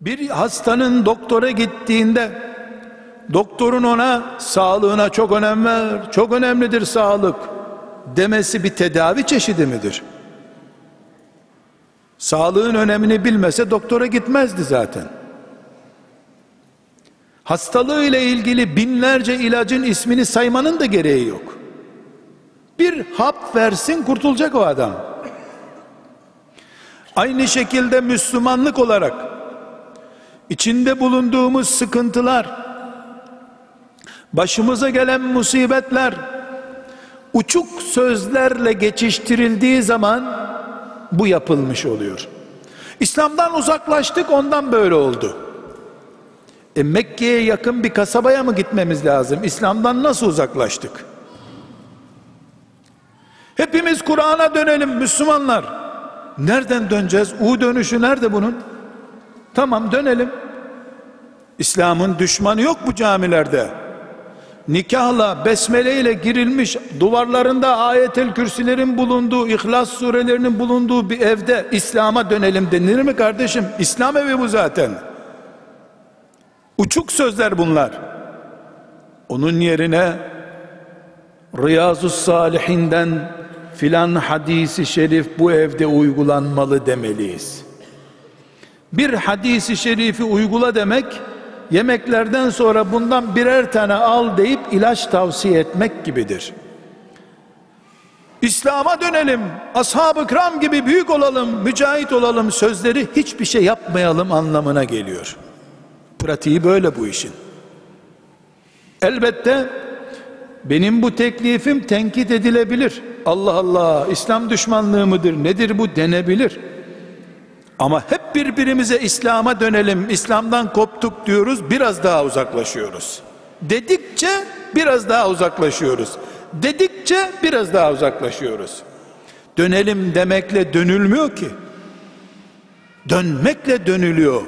Bir hastanın doktora gittiğinde doktorun ona sağlığına çok önem ver, çok önemlidir sağlık demesi bir tedavi çeşidi midir? Sağlığın önemini bilmese doktora gitmezdi zaten. Hastalığı ile ilgili binlerce ilacın ismini saymanın da gereği yok. Bir hap versin kurtulacak o adam. Aynı şekilde Müslümanlık olarak içinde bulunduğumuz sıkıntılar, başımıza gelen musibetler uçuk sözlerle geçiştirildiği zaman bu yapılmış oluyor. İslam'dan uzaklaştık ondan böyle oldu. E Mekke'ye yakın bir kasabaya mı gitmemiz lazım? İslam'dan nasıl uzaklaştık? Hepimiz Kur'an'a dönelim Müslümanlar. Nereden döneceğiz? U dönüşü nerede bunun? Tamam dönelim. İslam'ın düşmanı yok bu camilerde. Nikahla, besmele ile girilmiş duvarlarında ayetel kürsülerin bulunduğu, ihlas surelerinin bulunduğu bir evde İslam'a dönelim denir mi kardeşim? İslam evi bu zaten. Uçuk sözler bunlar. Onun yerine Riyazu Salihinden filan hadisi şerif bu evde uygulanmalı demeliyiz. Bir hadisi şerifi uygula demek yemeklerden sonra bundan birer tane al deyip ilaç tavsiye etmek gibidir. İslam'a dönelim, ashab-ı kiram gibi büyük olalım, mücahit olalım sözleri hiçbir şey yapmayalım anlamına geliyor. Pratiği böyle bu işin. Elbette benim bu teklifim tenkit edilebilir. Allah Allah İslam düşmanlığı mıdır nedir bu denebilir. Ama hep birbirimize İslam'a dönelim, İslam'dan koptuk diyoruz, biraz daha uzaklaşıyoruz. Dedikçe biraz daha uzaklaşıyoruz. Dedikçe biraz daha uzaklaşıyoruz. Dönelim demekle dönülmüyor ki. Dönmekle dönülüyor.